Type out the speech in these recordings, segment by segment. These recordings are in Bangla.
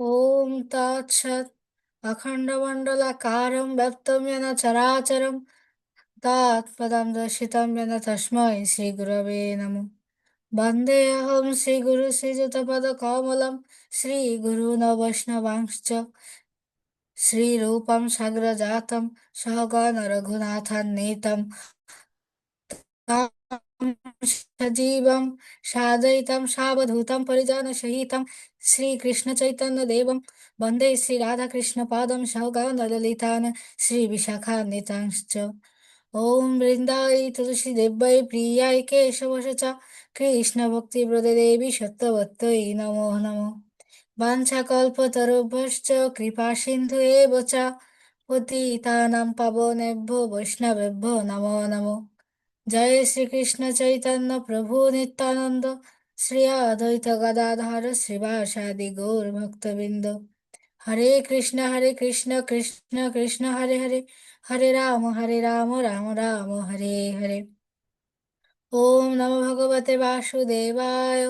ॐ तत्सत् अखण्डमण्डलाकारं व्याप्तं येन चराचरं तत्पदं दर्शितं येन तस्मै श्रीगुरवे नमः वन्देऽहं సజీవం సాదయితం సావధూతం పరిజాన సహితం శ్రీకృష్ణ చైతన్య దేవం వందే శ్రీ రాధాకృష్ణ పాదం శౌగానలలితాన్ శ్రీ విశాఖాన్వితాంశ్చ ఓం బృందాయి తులసి దేవ్వై ప్రియాయ కేశవశచ কৃষ্ণ ভক্তি ব্রদে দেবী সত্যবত্যই নমো নমো বাঞ্ছাকল্পতরুভ্যশ্চ কৃপা সিন্ধু এ বচা পতিতানাম পাবনেভ্য বৈষ্ণবেভ্য নমো নমো জয় শ্রীকৃষ্ণ চৈতন্য প্রভু নিত্যানন্দ, শ্রী অদ্বৈত গদাধর, শ্রীবাসাদি গৌর ভক্তবৃন্দ। হরে কৃষ্ণ হরে কৃষ্ণ কৃষ্ণ কৃষ্ণ, হরে হরে হরে রাম হরে রাম রাম রাম, হরে হরে। ওম নম ভগবতে বাসুদেবায়,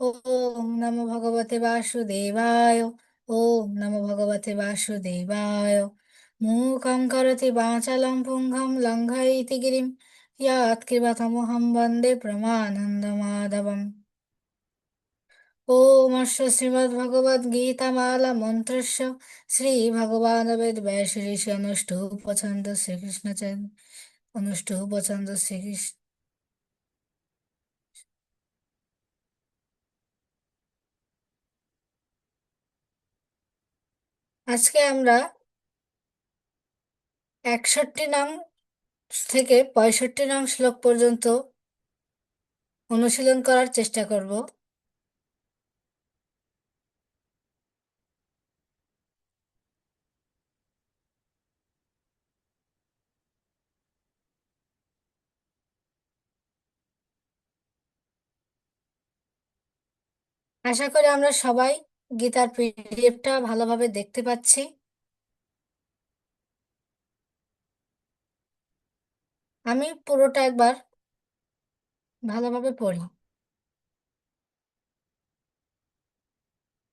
ওম নম ভগবতে বাসুদেবায়, ওম নম ভগবতে বাসুদেবায়। মূকং করতি বাঁচালং পুঙ্গম লঙ্ঘয়তি গিরিম यत्कृपतमहं वन्दे प्रमानन्दमाधवम् ॐ अस्य श्रीमद्भगवद्गीतामाला मन्त्रस्य श्रीभगवानवेदव्यासऋषि अनुष्टुप् শ্রীকৃষ্ণ অনুষ্ঠুপ শ্রীকৃষ্ণ আজকে আমরা একষট্টি নং থেকে পঁয়ষট্টি নং শ্লোক পর্যন্ত অনুশীলন করার চেষ্টা করব। আশা করি আমরা সবাই গীতার পিডিএফটা ভালোভাবে দেখতে পাচ্ছি। আমি পুরোটা একবার ভালোভাবে পড়ি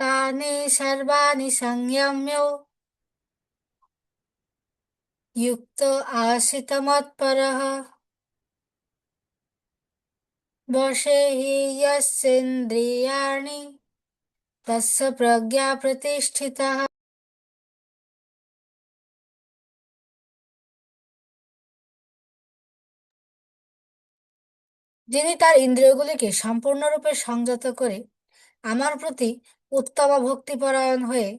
তানি সর্বাণি সংযম্য युक्त आसित मत्परः वशे हि यस्येन्द्रियाणि तस्य प्रज्ञा प्रतिष्ठिता যিনি তার ইন্দ্রিয়গুলিকে সম্পূর্ণরূপে সংযত করে আমার প্রতি উত্তম ভক্তিপরায়ণ হয়ে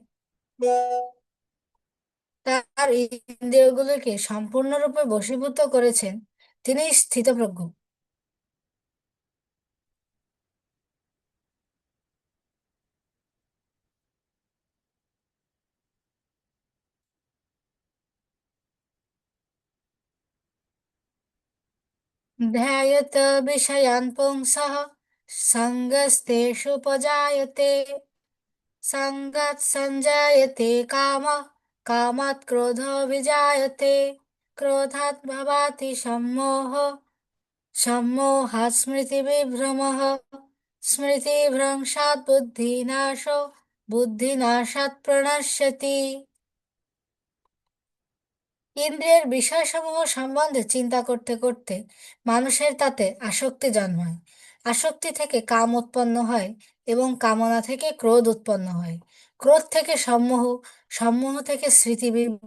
তার ইন্দ্রিয়গুলিকে সম্পূর্ণরূপে বশীভূত করেছেন, তিনি স্থিতপ্রজ্ঞ। ध्यायत विषयान् पुंसः सङ्गस्तेषुपजायते सङ्गात् सञ्जायते कामः कामात् क्रोधोऽभिजायते क्रोधात् भवाति सम्मोहः सम्मोहात् स्मृतिविभ्रमः स्मृतिभ्रंशात् बुद्धिनाशो बुद्धिनाशात् प्रणश्यति ইন্দ্রিয়ের বিষয়সমূহ সম্বন্ধে চিন্তা করতে করতে মানুষের তাতে আসক্তি জন্মায়। আসক্তি থেকে কাম উৎপন্ন হয় এবং কামনা থেকে ক্রোধ উৎপন্ন হয়। ক্রোধ থেকে সম্মোহ সম্মোহ থেকে স্মৃতি বিভ্রম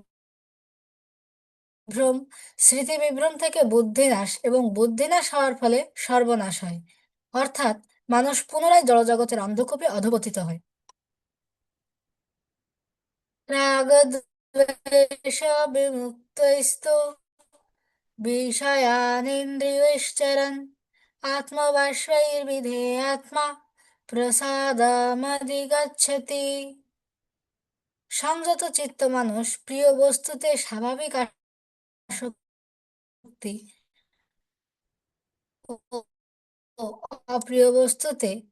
স্মৃতি বিভ্রম থেকে বুদ্ধিনাশ এবং বুদ্ধিনাশ হওয়ার ফলে সর্বনাশ হয়। অর্থাৎ মানুষ পুনরায় জড়জগতের অন্ধকূপে অধপতিত হয়। রাগদ্বেষ প্রসাদমধিগচ্ছতি সংযত চিত্ত মানুষ প্রিয় বস্তুতে স্বাভাবিক আসক্তি অপ্রিয় বস্তুতে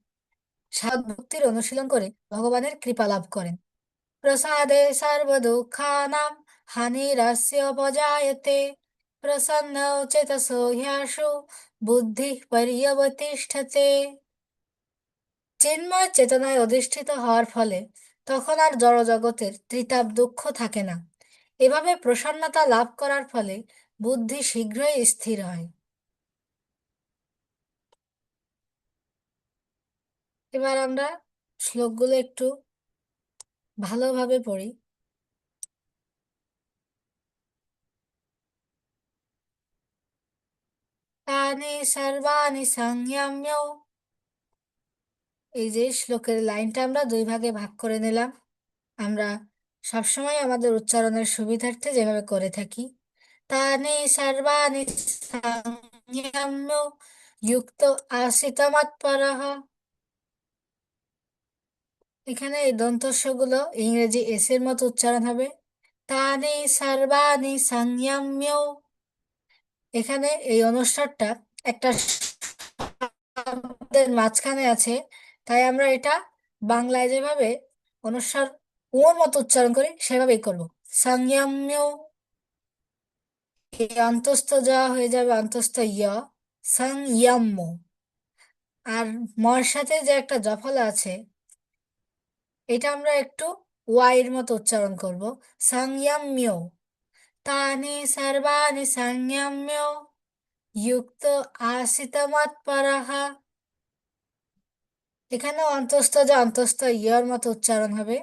ভক্তির অনুশীলন করে, ভগবানের কৃপা লাভ করেন। প্রসাদে সর্বদুঃখানাং হানিরস্যোপজায়তে প্রসন্ন চেতসো হ্যাসু বুদ্ধি পর্যবতিষ্ঠতে চিন্ময় চেতনায় অধিষ্ঠিত হওয়ার ফলে তখন আর জড়জগতের ত্রিতাপ দুঃখ থাকে না। এভাবে প্রসন্নতা লাভ করার ফলে বুদ্ধি শীঘ্রই স্থির হয়। এবার আমরা শ্লোকগুলো একটু ভালোভাবে পড়ি। তানি সর্বাণি সংযম্য এই যে শ্লোকের লাইনটা আমরা দুই ভাগে ভাগ করে নিলাম। আমরা সবসময় আমাদের উচ্চারণের সুবিধার্থে যেভাবে করে থাকি। তানি সর্বাণি সংযম্য যুক্ত আসিতমাৎপরঃ এখানে এই দন্তস্বগুলো ইংরেজি এস এর মতো উচ্চারণ হবে। তানি সর্বাণি সংযম্য। এখানে এই অনুস্বারটা একটা মাঝখানে আছে, তাই আমরা এটা বাংলায় যেভাবে অনুস্বার ওর মতো উচ্চারণ করি, সেভাবেই করব। সংযম্য। অন্তস্থ যা হয়ে যাবে অন্তস্থ ইয় সংযম্য। আর মর সাথে যে একটা জফলা আছে এটা আমরা একটু ওয়াইয়ের মতো উচ্চারণ করব। সংযম্য। তানি সর্বাণি সংযম্য। যুক্ত আসিতমাৎপরঃ এখানে অন্তস্থ যে অন্তস্থ ইয়র মতো উচ্চারণ হবে।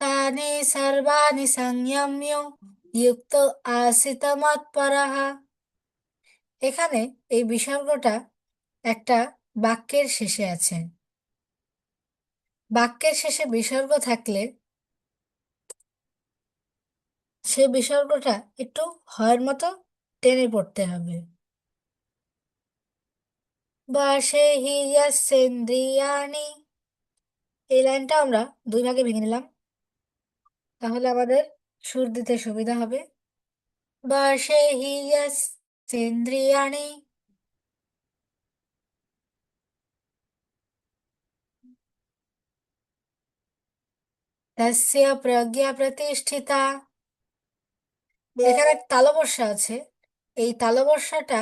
তানি সর্বাণি সংযম্য। যুক্ত আসিতমাৎপরঃ এখানে এই বিসর্গটা একটা বাক্যের শেষে আছে। বাক্যের শেষে বিসর্গ থাকলে সে বিসর্গটা একটু হয়ের মতো টেনে পড়তে হবে। বাসে হিয়াসেন্দ্রিয়াণি এই লাইনটা আমরা দুই ভাগে ভেঙে নিলাম। তাহলে আমাদের সুর দিতে সুবিধা হবে। বাসে হিয়াসেন্দ্রিয়াণি তস্য প্রজ্ঞা প্রতিষ্ঠিতা এখানে তালবর্ষা আছে। এই তালবর্ষাটা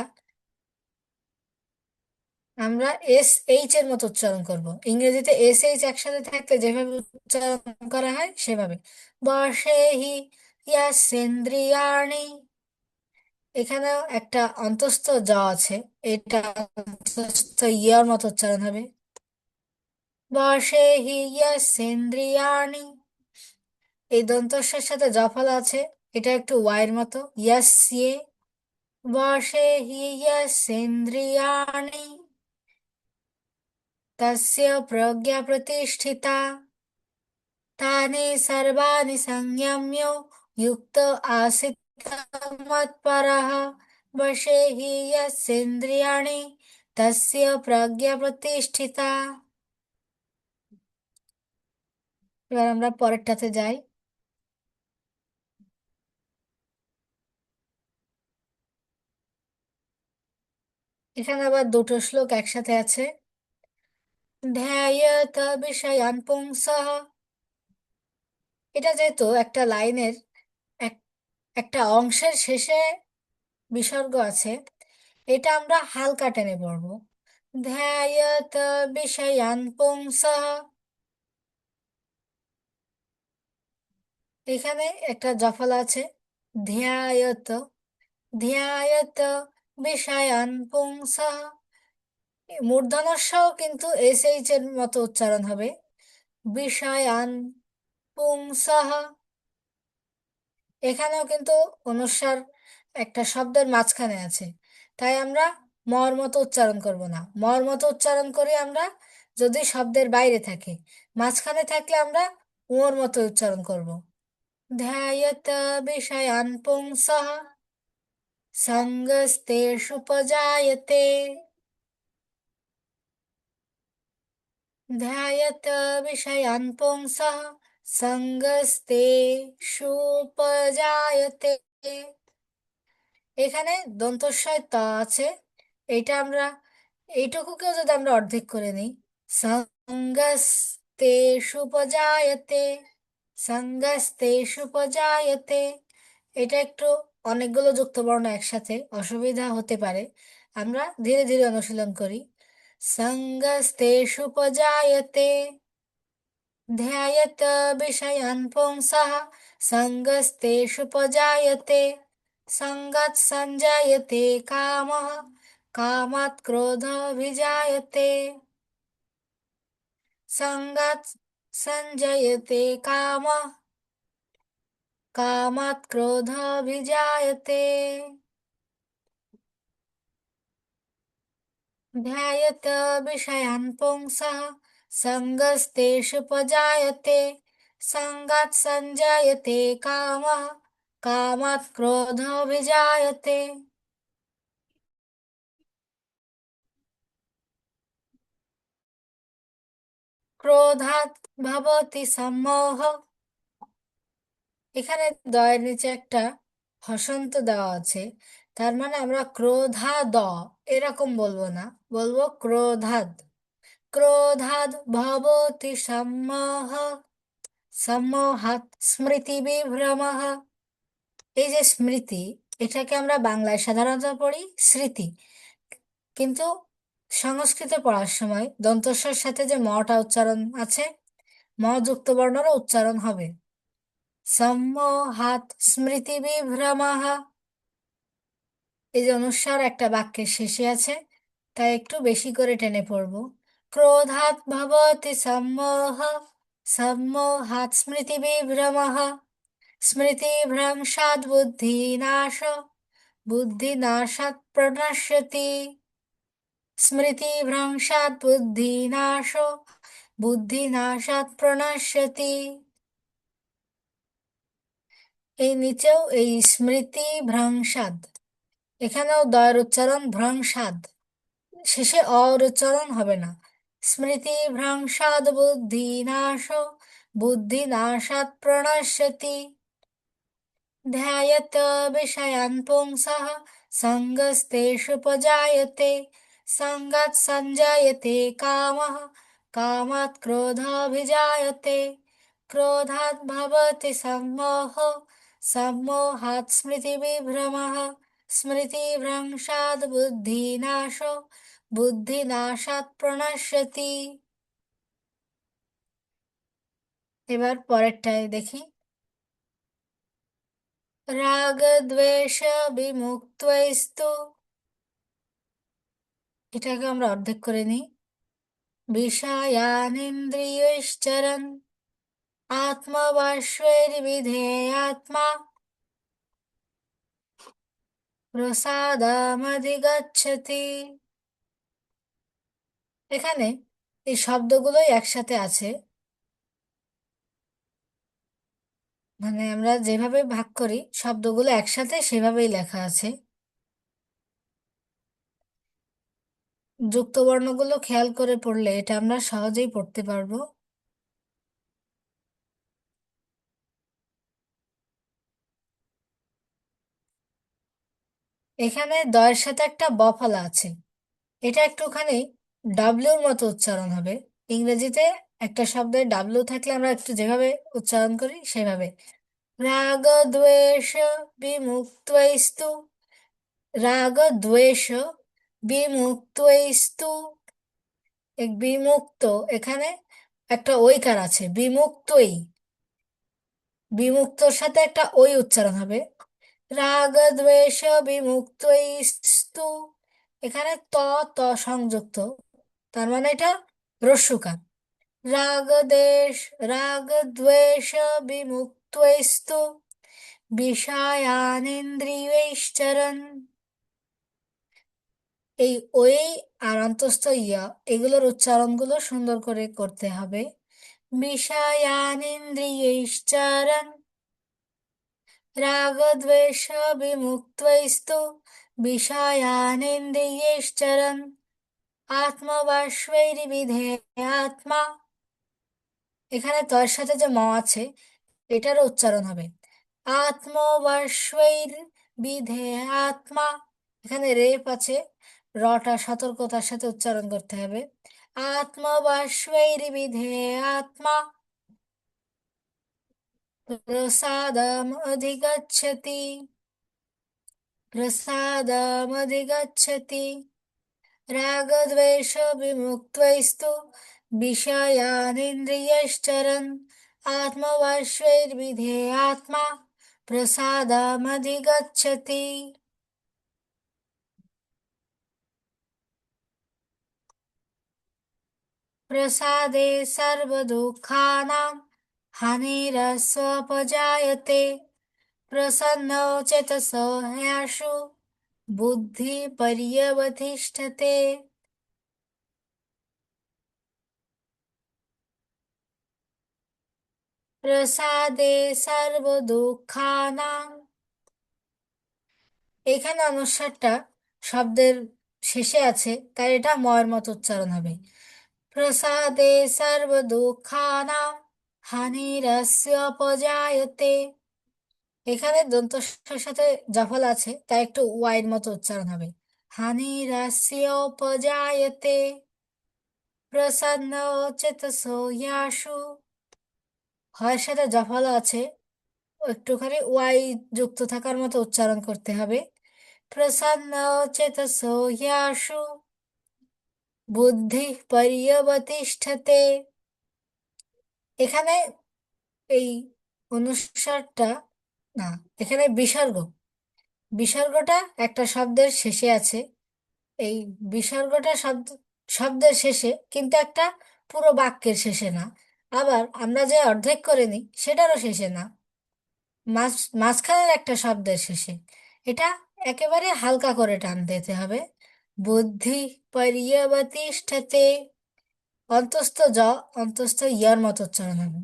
আমরা এস এইচ এর মতো উচ্চারণ করব। ইংরেজিতে এস এইচ একসাথে থাকলে যেভাবে উচ্চারণ করা হয় সেভাবে। বর্ষে হি ইয়াসেন্দ্রিয়াণি। এখানেও একটা অন্তস্থ জ আছে। এটা অন্তস্থ ইয়ার মতো উচ্চারণ হবে। বর্ষে হি ইয়াসেন্দ্রিয়াণি। এই দন্তস্যের সাথে জফলা আছে, এটা একটু ওয়াইয়ের মতো। ইয়াস্যে বাসে হিয়াসেন্দ্রিয়াণি তস্য প্রজ্ঞা প্রতিষ্ঠিতা। তানে সর্বাণি সংযম্য যুক্ত আসিত মৎপরः বশে হিয়া ইন্দ্রিয়াণি তস্য প্রজ্ঞা প্রতিষ্ঠিতা। এবার আমরা পরেরটাতে যাই। এখানে আবার দুটো শ্লোক একসাথে আছে। এটা যেহেতু একটা লাইনের এক, একটা অংশের শেষে বিসর্গ আছে, এটা আমরা হালকা টেনে পড়ব। ধ্যায়ত বিষয়ান পুংসঃ। এখানে একটা জফলা আছে ধ্যায়ত ধ্যায়ত বিষয়ান পুংসঃ। মূর্ধনস্বও কিন্তু এস এইচ এর মতো উচ্চারণ হবে। বিষয়ান পুংসহ এখানেও কিন্তু অনুস্বার একটা শব্দের মাঝখানে আছে। তাই আমরা মর মতো উচ্চারণ করব না। মর মতো উচ্চারণ করি আমরা যদি শব্দের বাইরে থাকে। মাঝখানে থাকলে আমরা উঁর মতো উচ্চারণ করব। ধ্যায়ত বিষয়ান পুংসহ সঙ্গস্তেষুপজায়তে ध्यायत विषयान् पुंसः সঙ্গস্তেষুপজায়তে এখানে দন্তস্বয় ত আছে এটা আমরা এইটুকুকেও যদি আমরা অর্ধেক করে নিই সঙ্গস্তেষুপজায়তে সঙ্গস্তেষুপজায়তে এটা একটু অনেকগুলো যুক্তবর্ণ একসাথে অসুবিধা হতে পারে। আমরা ধীরে ধীরে অনুশীলন করি। সঙ্গস্তেষু পজায়তে ধ্যায়ত বিষয়ান পুংসহ সঙ্গস্তেষু পজায়তে সঙ্গত সঞ্জায়তে কাম কামাত ক্রোধ অভিজায়তে সঙ্গত সঞ্জায়তে কাম कामात् क्रोधभिजायते ध्यायत विषयान् पुंसः, सङ्गस्तेषु पजायते। सङ्गात् सञ्जायते कामः कामात् क्रोधभिजायते क्रोधात् भवति सम्मोहः। এখানে দয়ের নিচে একটা হসন্ত দেওয়া আছে। তার মানে আমরা ক্রোধা দ এরকম বলব না, বলব ক্রোধাদ। ক্রোধাদ ভবতি সম্মোহ সম্মোহাত স্মৃতি বিভ্রমঃ। এই যে স্মৃতি, এটাকে আমরা বাংলায় সাধারণত পড়ি স্মৃতি। কিন্তু সংস্কৃতে পড়ার সময় দন্তস্বর সাথে যে মটা উচ্চারণ আছে ম যুক্ত বর্ণরও উচ্চারণ হবে। সম্মোহাত স্মৃতি বিভ্রমঃ এই যে অনুস্বার একটা বাক্যের শেষে আছে, তাই একটু বেশি করে টেনে পড়ব। ক্রোধাৎ ভবতি সম্মোহ, সম্মোহাত স্মৃতি বিভ্রমঃ স্মৃতিভ্রংশাৎ বুদ্ধিনাশ বুদ্ধিনাশাৎ প্রণশ্যতি। স্মৃতিভ্রংশাৎ বুদ্ধিনাশ বুদ্ধিনাশাৎ প্রণশ্যতি। এই নিচেও এই স্মৃতি ভ্রংসাদ। এখানেও দয়ের উচ্চারণ ভ্রংসাদ। শেষে অর উচ্চারণ হবে না। স্মৃতি ভ্রংসাদ বুদ্ধি নাশ, বুদ্ধি নাশাদ প্রণশ্যতি ধ্যায়ত বিষয়ান পুংসহ সঙ্গস্তেষুপজায়তে সঙ্গাত সঞ্জায়তে কামহ কামাত ক্রোধাভিজায়তে। ক্রোধাত ভবতি সম্মোহ सम्मोहात् स्मृतिविभ्रमः स्मृतिभ्रंशात् बुद्धिनाशो বুদ্ধিনাশাৎ প্রণশ্যতি এবার পরেরটায় দেখি রাগদ্বেষ বিমুক্তস্তু এটাকে আমরা অর্ধেক করে নিই বিষয়ানিন্দ্রিয়শ্চরণ আত্মবাষ্পের্বিধেয়াত্মা প্রসাদামধিগচ্ছতি এখানে এই শব্দগুলোই একসাথে আছে। মানে আমরা যেভাবে ভাগ করি, শব্দগুলো একসাথে সেভাবেই লেখা আছে। যুক্তবর্ণগুলো খেয়াল করে পড়লে এটা আমরা সহজেই পড়তে পারব। এখানে দয়ের সাথে একটা ব ফলা আছে। এটা একটুখানি ডাব্লিউর মতো উচ্চারণ হবে। ইংরেজিতে একটা শব্দে ডাব্লিউ থাকলে আমরা একটু যেভাবে উচ্চারণ করি সেভাবে। রাগ দ্বেষ বিমুক্তস্তু রাগ দ্বেষ এক বিমুক্ত। এখানে একটা ঐকার আছে, বিমুক্তই। বিমুক্তর সাথে একটা ওই উচ্চারণ হবে। রাগ দ্বেষ বিমুক্তস্তু এখানে ত ত সংযুক্ত। তার মানে এটা রস্যুকার রাগ দেশ রাগ দ্বেষ বিমুক্তস্তু বিষয়ানিন্দ্রিয়ৈশ্চরণ। এই ওই আর অন্তস্থ ইয়া এগুলোর উচ্চারণগুলো সুন্দর করে করতে হবে। বিষয়ানিন্দ্রিয়ৈশ্চরণ। বিষয়ানিন্দ্রিয়ৈশ্চরণ আত্মবাষ্পৈর্বিধে আত্মা এখানে তর সাথে যে ম আছে, এটারও উচ্চারণ হবে। আত্মবাষ্পৈর বিধে আত্মা। এখানে রেপ আছে, রটা সতর্কতার সাথে উচ্চারণ করতে হবে। আত্মবাষ্পৈর বিধে আত্মা। प्रसादमधिगच्छति। प्रसादमधिगच्छति। रागद्वेषविमुक्तैस्तु विषयानिन्द्रियश्चरन् आत्मवाश्वैर्विधेयात्मा प्रसादमधिगच्छति। प्रसादे सर्वदुःखानां हानिरस्वपजायते प्रसन्नो चेतसो ह्याशु बुद्धिपर्यवतिष्ठते প্রসাদে সর্বদুঃখানাং এখানে অনুস্বারটা শব্দের শেষে আছে তাই এটা ময়ের মতো উচ্চারণ হবে প্রসাদে সর্বদুঃখানাং হানিরস্য পজায়তে। এখানে দন্তস্বর সাথে জফল আছে, তাই একটু ওয়াইয়ের মতো উচ্চারণ হবে। হানিরস্য পজায়তে। প্রসন্ন চেতসো ইয়াসু। হয়ের সাথে জফলা আছে, একটুখানি ওয়াই যুক্ত থাকার মতো উচ্চারণ করতে হবে। প্রসন্ন চেতসো ইয়াসু। বুদ্ধি পর্যবতিষ্ঠতে। এখানে এই অনুসারটা, না, এখানে বিসর্গ। বিসর্গটা একটা শব্দের শেষে আছে। এই বিসর্গটা শব্দ, শব্দের শেষে কিন্তু একটা পুরো বাক্যের শেষে না। আবার আমরা যে অর্ধেক করে নিই, সেটারও শেষে না। মাঝ, মাঝখানের একটা শব্দের শেষে। এটা একেবারে হালকা করে টান দিতে হবে। বুদ্ধি পর্যবতিষ্ঠতে অন্তস্থ জ, অন্তস্থ ইয়ার মতো উচ্চারণ হবে।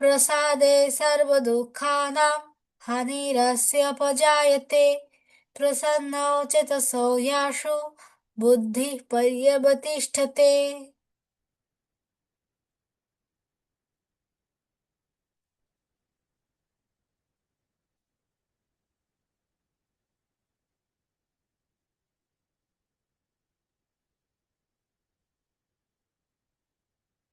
প্রসাদে সর্বদুঃখানাং হানিরস্য পজায়তে, প্রসন্ন চেতসো ইয়াসু, বুদ্ধি পর্যবতিষ্ঠতে।